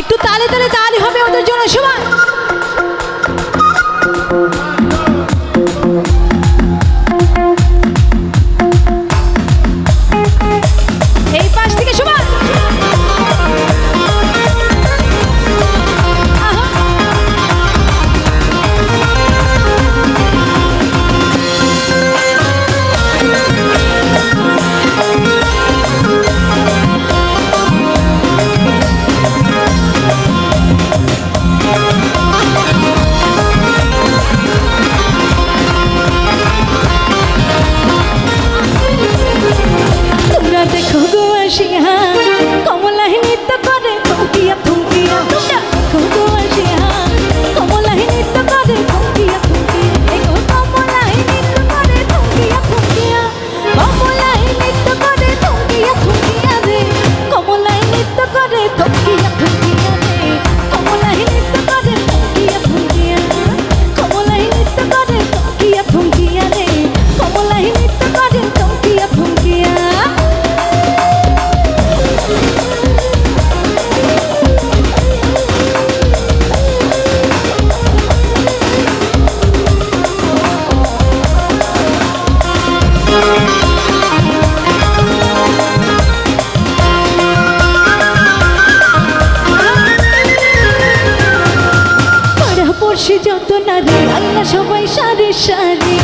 একটু তালে তালে তালি হবে ওদের জন্য সবাই সিংহা যত নারী আল্লাহ সবাই সারি সারি।